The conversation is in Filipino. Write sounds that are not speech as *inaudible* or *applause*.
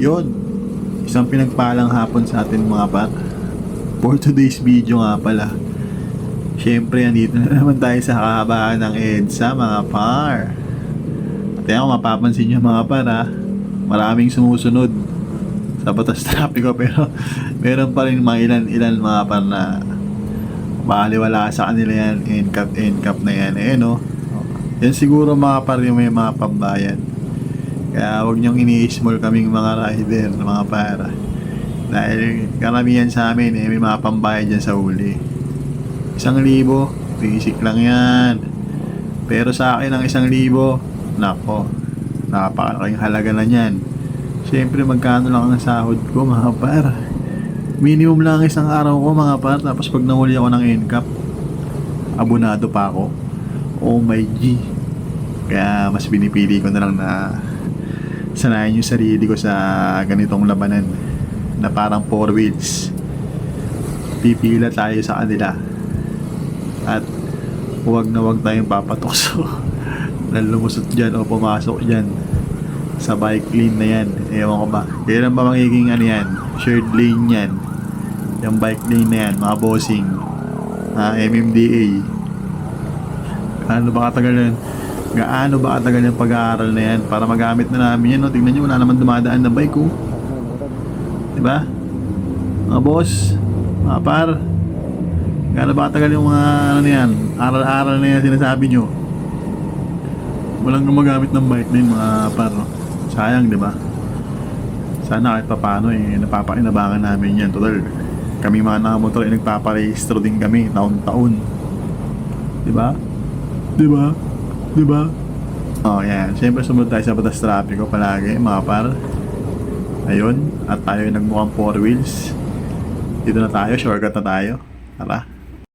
Yun. Isang pinagpalang hapon sa atin mga par. For today's video nga pala. Siyempre, andito na *laughs* naman tayo sa kahabaan ng EDSA mga par. At yan, kung mapapansin nyo mga par ha, maraming sumusunod sa batas *laughs* trapiko pero meron pa rin mga ilan ilan mga par na baliwala sa kanila yan NCAP NCAP na yan eh no yan siguro mga par yung may mga pambayan kaya huwag niyong ini-small kaming mga rider mga para dahil karamihan sa amin eh, may mga pambayad dyan sa huli isang libo basic lang yan pero sa akin ang isang libo nako napakalaking halaga na yan Siyempre, magkano lang ang sahod ko, mga par. Minimum lang isang araw ko, mga par. Tapos pag nahuli ako ng NCAP, abonado pa ako. Oh my G. Kaya mas pinipili ko na lang na sanayin yung sarili ko sa ganitong labanan na parang four wheels. Pipila tayo sa kanila. At huwag na huwag tayong papatokso *laughs* na lumusot dyan o pumasok dyan sa bike lane na yan. Ewan ko ba. Kailan ba magiging ano yan? Shared lane yan. Yung bike lane na yan, mga bossing. Ah, MMDA. Gaano ba katagal yan? Gaano ba katagal yung pag-aaral na yan? Para magamit na namin yan. No? Tingnan nyo, wala naman dumadaan na bike oh. Diba? Mga boss, mga par. Gaano ba katagal yung mga ano na yan? Aral-aral na yan sinasabi nyo. Walang gumagamit ng bike na yun mga par. no? Sayang, di ba? Sana kahit papano eh, napapakinabangan namin yan. Total, kami mga nakamotor ay nagpaparehistro din kami taon-taon. Di ba? Di ba? Di ba? Oh, yan. Siyempre sumunod tayo sa batas trapiko palagi, mga par. Ayun, at tayo ay nagmukhang four wheels. Dito na tayo, shortcut na tayo. Tara.